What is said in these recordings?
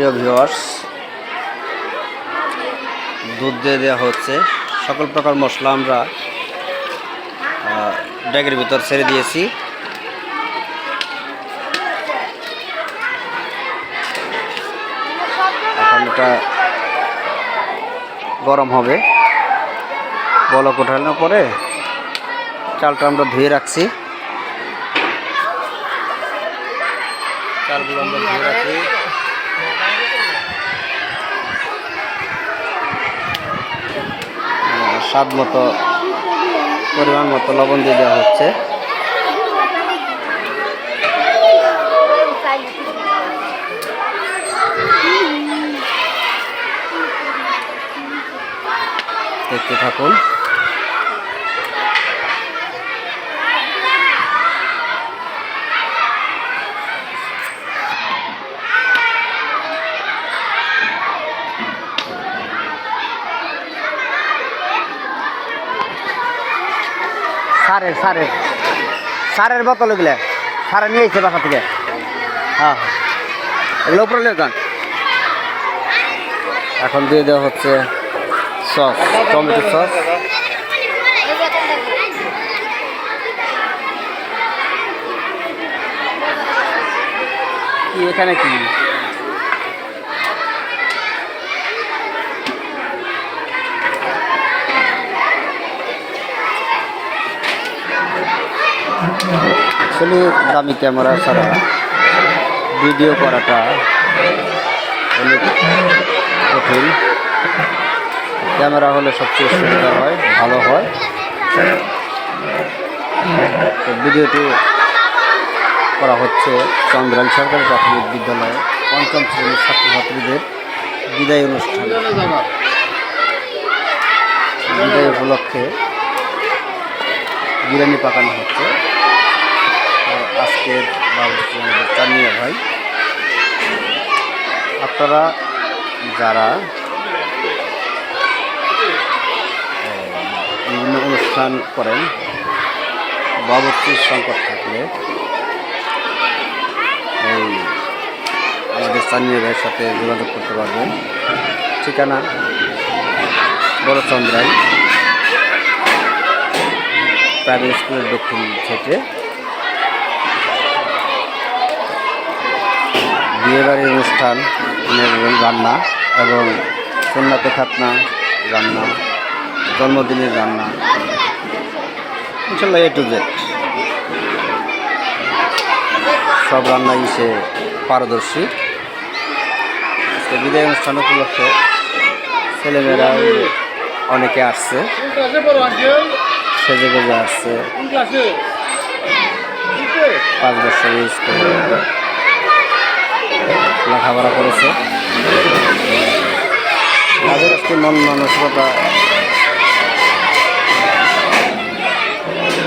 প্রিয় ভিউয়ার্স দুধ দিয়ে দেওয়া হচ্ছে। সকল প্রকার মশলা আমরা ড্যাগের ভিতর ছেড়ে দিয়েছি। এখন এটা গরম হবে। বলক ওঠানোর পরে চালটা আমরা ধুয়ে রাখছি। চালগুলো আমরা ধুয়ে রাখি স্বাদ মতো পরিমাণ মতো লবণ দিয়ে দেওয়া হচ্ছে। দেখতে থাকুন। সারের সারের। সারের বোতল এগুলো সারে নিয়ে এসে বাসা থেকে। হ্যাঁ। এখন দিয়ে দেওয়া হচ্ছে সস, টমেটো সস। কি এখানে কি? আসলে দামি ক্যামেরা ছাড়া ভিডিও করাটা অনেক কঠিন। ক্যামেরা হলে সবচেয়ে সুবিধা হয়, ভালো হয়। ভিডিওটি করা হচ্ছে চন্দ্রান সরকারি প্রাথমিক বিদ্যালয়ে পঞ্চম শ্রেণির ছাত্রছাত্রীদের বিদায় অনুষ্ঠান। বিদায় উপলক্ষে বিরিয়ানি পাকানো হচ্ছে। আজকের চানিয়া ভাই। আপনারা যারা বিভিন্ন অনুষ্ঠান করেন, বাবুর্চির সংকট থাকলে, এই, আমাদের স্থানীয় ভাইয়ের সাথে যোগাযোগ করতে পারবেন। ঠিকানা বড় চন্দ্রাই প্রাইভেট স্কুলের দক্ষিণ থেকে। বিয়েবাড়ির অনুষ্ঠান রান্না এবং সন্ন্যাতে খাতনা রান্না, জন্মদিনের রান্না। ইনশাল্লাহ এ টু জেড সব রান্নাই সে পারদর্শী। আজকে বিদায় অনুষ্ঠান উপলক্ষে ছেলেমেয়েরা অনেকে আসছে। সেজে গুজে আসছে। পাঁচ বছর স্কুলে লেখাপড়া করেছে। তাদের আজকে মন মানসিকতা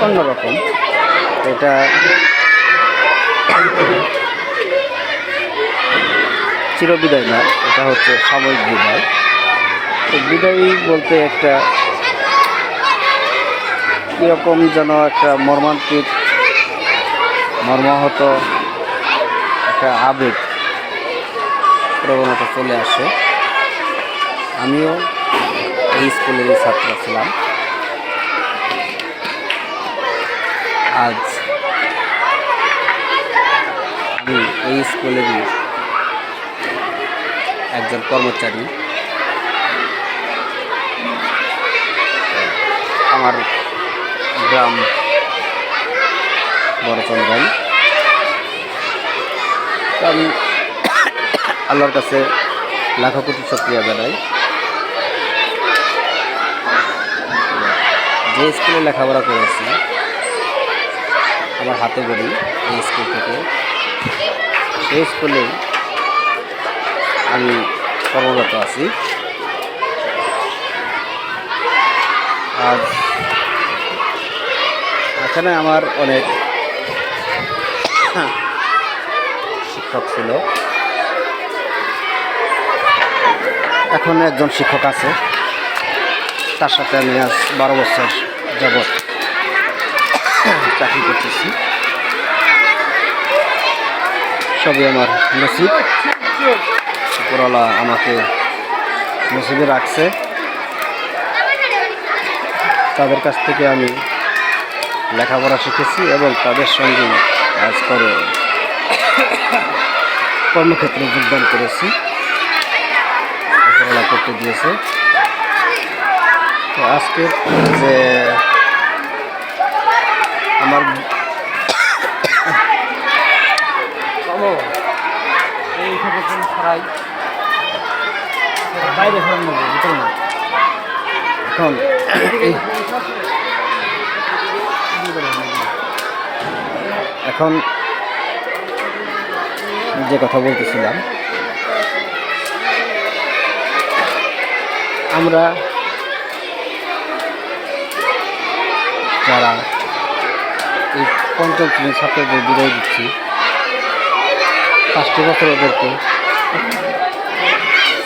অন্যরকম। এটা চিরবিদায় না, এটা হচ্ছে সাময়িক বিদায়। তো বিদায় বলতে একটা কীরকম যেন একটা মর্মান্তিক, মর্মাহত একটা আবেগ। প্রবণতা চলে আসে। আমিও এই স্কুলেরই ছাত্র ছিলাম। আজ আমি এই স্কুলেরই একজন কর্মচারী। আমার গ্রাম বড়চন্দ্রাই তো আমি আল্লাহর কাছে লাখো কোটি সক্রিয়া জানাই। যে স্কুলে লেখাপড়া করেছি, আমার হাতে গড়ি এই স্কুল থেকে। সেই স্কুলে আমি কর্মরত আছি। আজ এখানে আমার অনেক শিক্ষক ছিল। এখন একজন শিক্ষক আছে। তার সাথে আমি আজ বারো বছর যাবৎ চাকরি করতেছি। সবই আমার নসিব। উপরওয়ালা আমাকে নসিবে রাখছে। তাদের কাছ থেকে আমি লেখাপড়া শিখেছি এবং তাদের সঙ্গে কাজ করে কর্মক্ষেত্রে যোগদান করেছি। করতে দিয়েছে। তো আজকে যে আমার বাইরে ভিতরে না। এখন এখন যে কথা বলতেছিলাম আমরা যারা এই পঞ্চম শ্রেণির ছাত্রদের বিদায় দিচ্ছি। পাঁচটি বছর ওদেরকে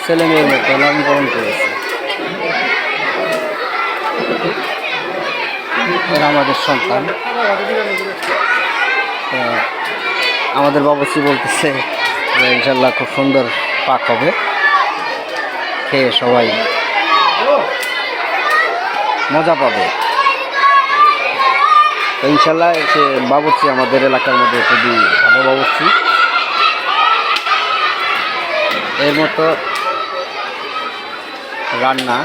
ছেলে মেয়ের মতো লালন করেছে। আমাদের সন্তান। আমাদের বাবুসি বলতেছে যে ইনশাল্লাহ খুব সুন্দর পাক হবে। খেয়ে সবাই মজা পাবে। ইনশাল্লাহ সে বাবুর্চি আমাদের এলাকার মধ্যে খুবই ভালো বাবুর্চি। এর মতো রান্না।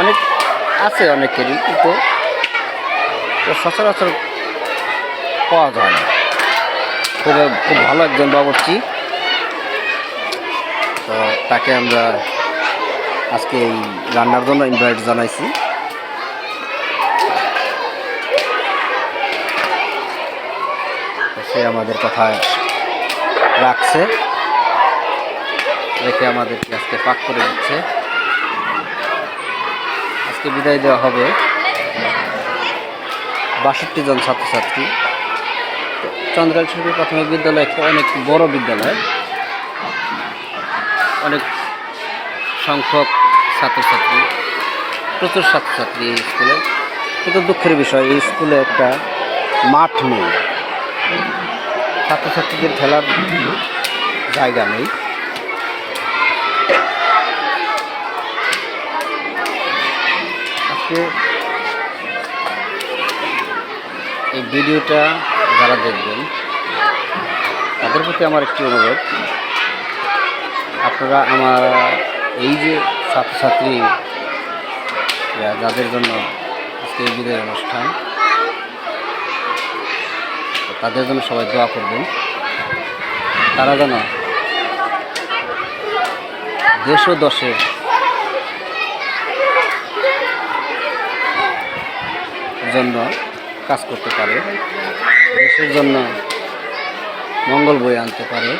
অনেক আছে অনেকেরই, কিন্তু সচরাচর পাওয়া যায় না। খুব খুব ভালো একজন বাবুর্চি। তো তাকে আমরা আজকে এই রান্নার জন্য ইনভাইট জানাইছি। সে আমাদের কথা রাখছে। রেখে আমাদেরকে আজকে পাক করে দিচ্ছে। আজকে বিদায় দেওয়া হবে বাষট্টি জন ছাত্রছাত্রী। চন্দ্রাল সরকারি প্রাথমিক বিদ্যালয় একটা অনেক বড় বিদ্যালয়। অনেক সংখ্যক ছাত্রছাত্রী, প্রচুর ছাত্রছাত্রী এই স্কুলে। কিন্তু দুঃখের বিষয়, এই স্কুলে একটা মাঠ নেই। ছাত্রছাত্রীদের খেলার জায়গা নেই। আজকে এই ভিডিওটা যারা দেখবেন, তাদের প্রতি আমার একটি অনুরোধ। আপনারা আমার এই যে ছাত্রছাত্রী যাদের জন্য আজকে এই অনুষ্ঠান তাদের জন্য সবাই দোয়া করবেন। তারা যেন দেশ ও দশের জন্য কাজ করতে পারে, দেশের জন্য মঙ্গল বই আনতে পারে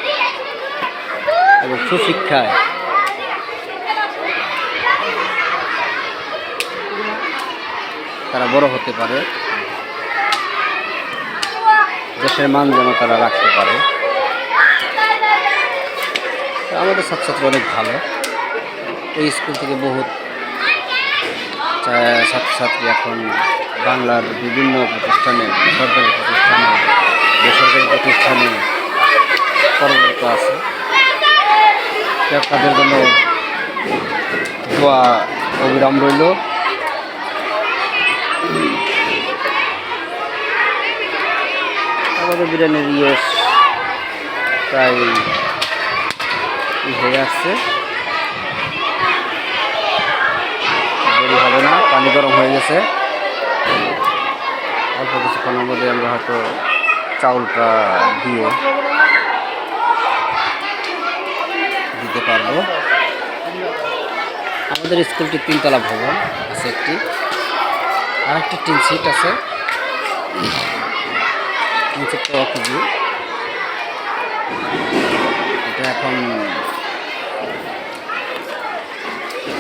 এবং সুশিক্ষায় তারা বড় হতে পারে। দেশের মান যেন তারা রাখতে পারে। আমাদের ছাত্রছাত্রী অনেক ভালো। এই স্কুল থেকে বহুত ছাত্রছাত্রী এখন বাংলার বিভিন্ন প্রতিষ্ঠানে, সরকারি প্রতিষ্ঠানে, বেসরকারি প্রতিষ্ঠানে কর্মরত আছে। তাদের জন্য অবিরাম রইল। আমাদের বিরিয়ানির ইয়েস প্রায় হয়ে আসছে। হবে না, পানি গরম হয়ে গেছে। অল্প কিছুক্ষণের মধ্যে আমরা হয়তো চাউলটা দিয়ে দিতে পারব। আমাদের স্কুলটি তিনতলা ভবন, আছে একটি। আর একটি টিন সিট আছে। সিটটা অকেজি এটা এখন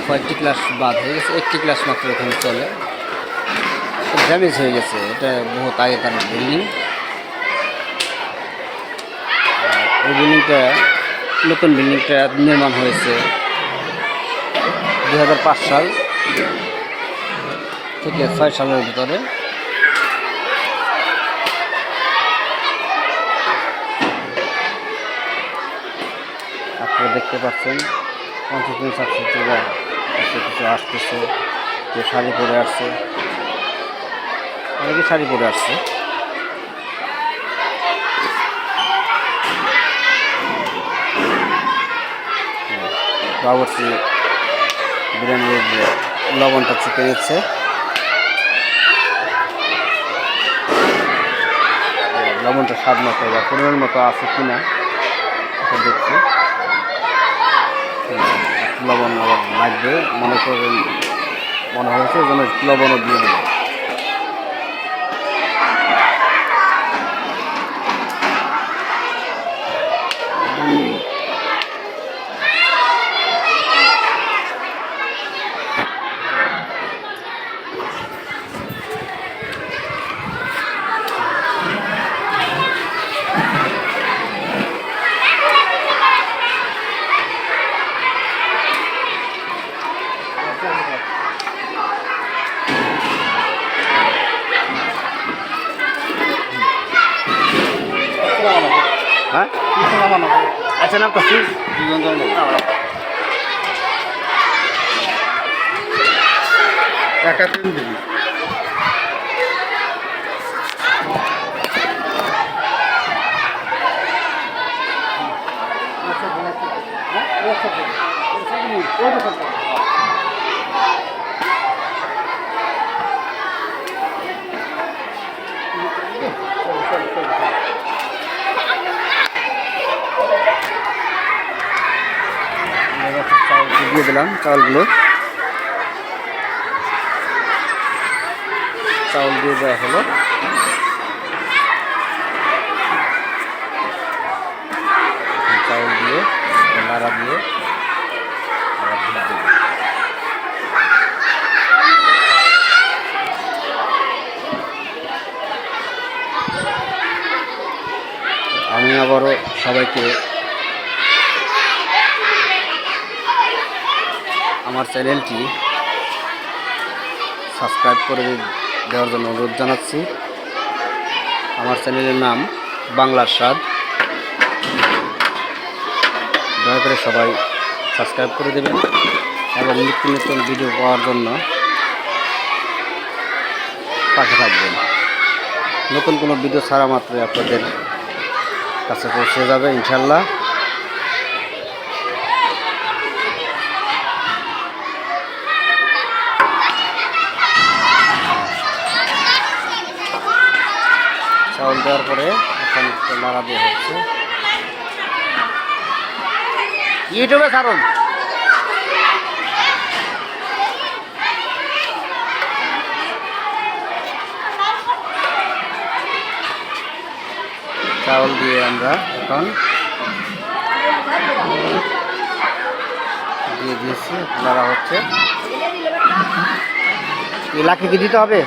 কয়েকটি ক্লাস বাদ হয়ে গেছে, একটি ক্লাস মাত্র এখানে চলে। ড্যামেজ হয়ে গেছে, এটা বহুত আগেকার বিল্ডিং এই বিল্ডিংটা নতুন বিল্ডিংটা নির্মাণ হয়েছে দুহাজার পাঁচ সাল থেকে ছয় সালের ভিতরে। দেখতে পাচ্ছেন, পঞ্চাশ জন ছাত্রছাত্রীরা এসে কিছু আসতেছে কেউ শাড়ি পরে আসছে। অনেকে শাড়ি পরে আসছে। বাবরচি বিরিয়ানির লবণটা চেপে নিচ্ছে লবণটা স্বাদ মতো বা পরিমাণ মতো আছে কিনা, এটা দেখছি। লবণ আবার লাগবে মনে করেন মনে হয়েছে যেন লবণও দিয়ে দেবো হ্যাঁ আচ্ছা নাম করছি টাকা তিন দিবি চাউল দিয়ে দিলাম চাউলগুলো চাউল দিয়ে দেওয়া হলো চাউল দিয়ে নাড়া দিয়ে। আমি আবারও সবাইকে আমার চ্যানেলটি সাবস্ক্রাইব করে দেওয়ার জন্য অনুরোধ জানাচ্ছি। আমার চ্যানেলের নাম বাংলার স্বাদ দয়া করে সবাই সাবস্ক্রাইব করে দেবেন এবং নিত্য নতুন ভিডিও পাওয়ার জন্য পাশে থাকবেন। নতুন কোনো ভিডিও ছাড়া মাত্রই আপনাদের কাছে পৌঁছে যাবে ইনশাল্লাহ চাউল দেওয়ার পরে এখন নাড়া দিয়ে হচ্ছে। ইউটিউবে ছাড়ুন। চাউল দিয়ে আমরা এখন দিয়ে দিয়েছি নাড়া হচ্ছে। এলাকে কি দিতে হবে?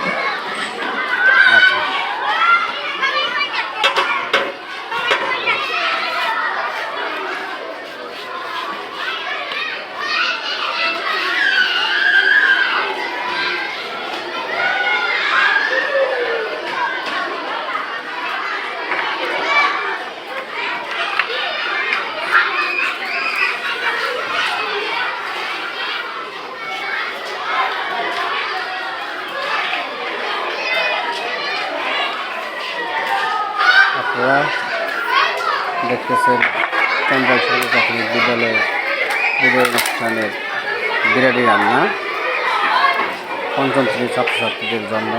ছাত্রছাত্রীদের জন্য,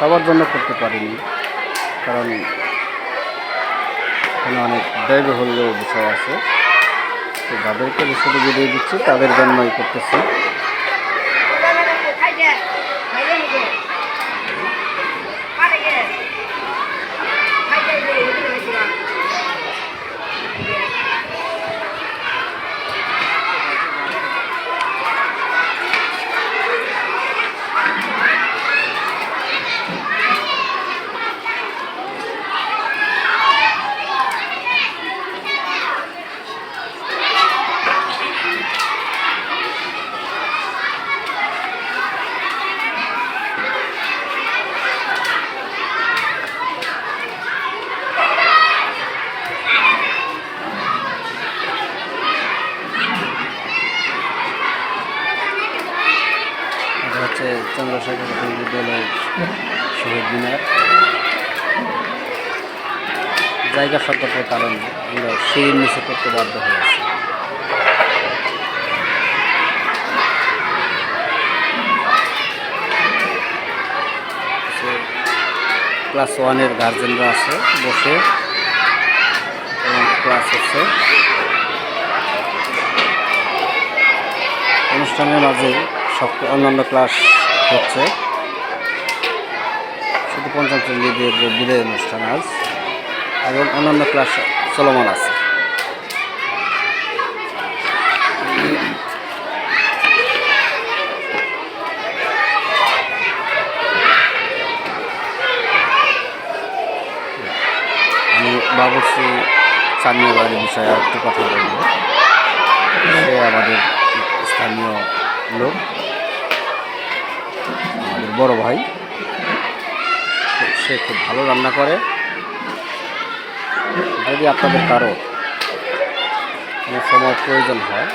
সবার জন্য করতে পারিনি। কারণ এখানে অনেক ব্যয়বহুল্য বিষয় আছে। তো যাদেরকে বিষয়টি বেরিয়ে দিচ্ছি, তাদের জন্যই করতেছি। আচ্ছা। জায়গা সংকটের কারণে আমরা সিঁড়ির নিচে করতে বাধ্য হয়েছি ক্লাস ওয়ানের গার্জেনরা আছে, বসে ক্লাস হচ্ছে। অনুষ্ঠানের মাঝে সব অন্যান্য ক্লাস হচ্ছে। শুধু শ্রেণীদের বিদায় অনুষ্ঠান আজ। এবং অন্যান্য ক্লাস চলমান আছে। আমি বাবুর্চি স্থানীয় বাড়ির বিষয়ে একটু কথা বলব। সে আমাদের স্থানীয় লোক, আমাদের বড় ভাই। সে খুব ভালো রান্না করে। যদি আপনাদের কারও সময় প্রয়োজন হয়,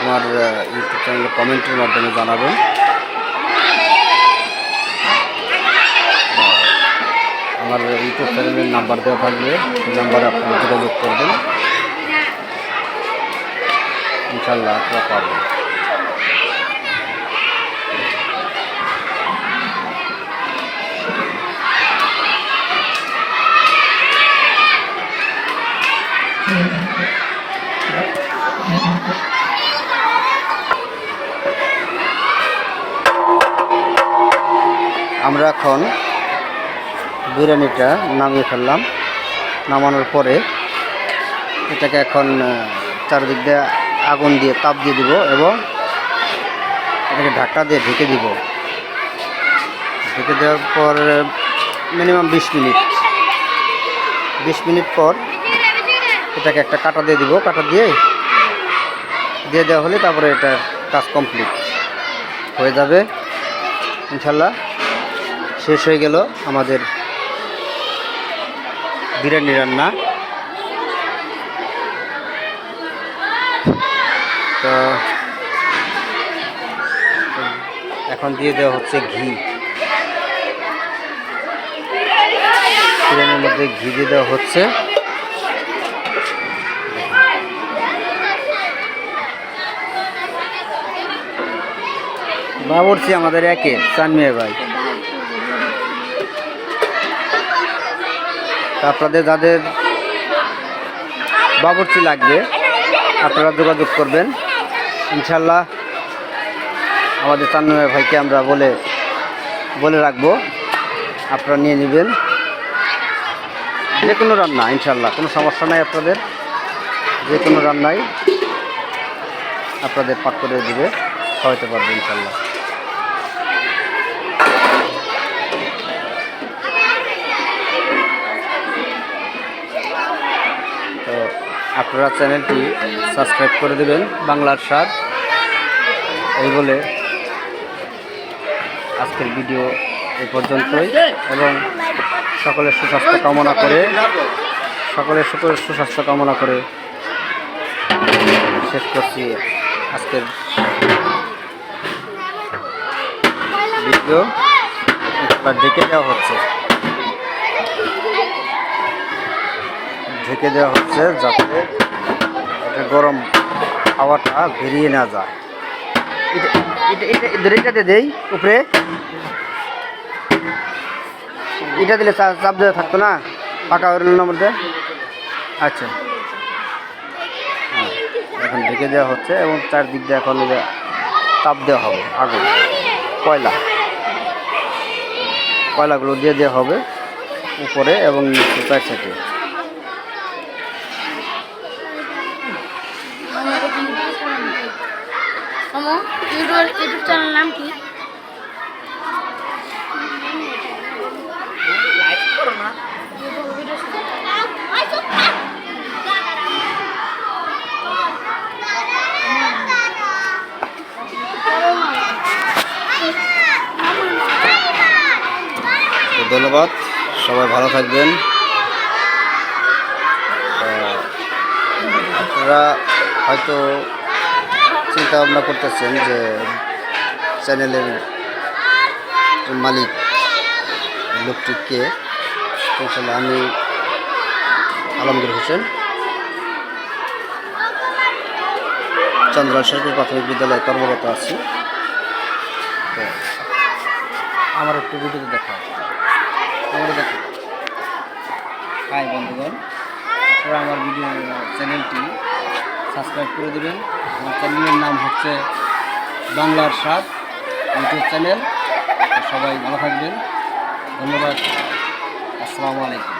আমার ইউটিউব চ্যানেলে কমেন্টের মাধ্যমে জানাবেন। আমার ইউটিউব চ্যানেলের নাম্বার দেওয়া থাকবে, সেই নাম্বারে আপনারা যোগাযোগ করবেন। ইনশাল্লাহ আপনারা পাবেন। আমরা এখন বিরিয়ানিটা নামিয়ে ফেললাম। নামানোর পরে এটাকে এখন চারদিক দিয়ে আগুন দিয়ে তাপ দিয়ে দিব এবং এটাকে ঢাকা দিয়ে ঢেকে দিব। ঢেকে দেওয়ার পর মিনিমাম বিশ মিনিট। বিশ মিনিট পর এটাকে একটা কাটা দিয়ে দিব। কাটা দিয়ে দিয়ে দেওয়া হলে তারপরে এটা কাজ কমপ্লিট হয়ে যাবে। ইনশাল্লাহ শেষ হয়ে গেল আমাদের বিরিয়ানি রান্না। তো এখন দিয়ে দেওয়া হচ্ছে ঘি। বিরিয়ানির মধ্যে ঘি দিয়ে দেওয়া হচ্ছে। বাবরচি আমাদের একে চানমিয়া ভাই। আপনাদের যাদের বাবরচি লাগবে, আপনারা যোগাযোগ করবেন। ইনশাল্লাহ আমাদের চান্নয় ভাইকে আমরা বলে বলে রাখব। আপনারা নিয়ে নেবেন। যে কোনো রান্না, ইনশাল্লাহ, কোনো সমস্যা নাই আপনাদের। যে কোনো রান্নাই আপনাদের পাক করে দেবে খাওয়াতে পারবে, ইনশাল্লাহ। আপনারা চ্যানেলটি সাবস্ক্রাইব করে দেবেন, বাংলার স্বাদ। এই বলে আজকের ভিডিও এ পর্যন্তই এবং সকলের সুস্বাস্থ্য কামনা করে, সকলের সকলের সুস্বাস্থ্য কামনা করে শেষ করছি আজকের ভিডিও। ঢেকে দেওয়া হচ্ছে। ঢেকে দেওয়া হচ্ছে যাতে এটা গরম হাওয়াটা বেরিয়ে না যায়। এটা এটা এটা এটাতে দেই উপরে। এটা দিলে চাপ দেওয়া থাকতো না? পাকা ওর মধ্যে? আচ্ছা। হ্যাঁ, এখন ঢেকে দেওয়া হচ্ছে এবং চারদিক দিয়ে এখন তাপ দেওয়া হবে আগুন কয়লা। কয়লাগুলো দিয়ে দেওয়া হবে উপরে এবং নিচে চার সাইডে চ্যানেল নাম কি? ধন্যবাদ সবাই ভালো থাকবেন। আপনারা হয়তো চিন্তা ভাবনা করতেছেন যে চ্যানেলের মালিক লোকটি কে? তো আসলে আমি আলমগীর হোসেন চন্দ্রা সরকারি প্রাথমিক বিদ্যালয়ে কর্মরত আছি। তো আমার একটু ভিডিওতে দেখা আমার দেখো হাই বন্ধুগণ আমার ভিডিও চ্যানেলটি সাবস্ক্রাইব করে দেবেন। আমার চ্যানেলের নাম হচ্ছে বাংলার সাপ ইউটিউব চ্যানেল। সবাই ভালো থাকবেন। ধন্যবাদ। আসসালামু আলাইকুম।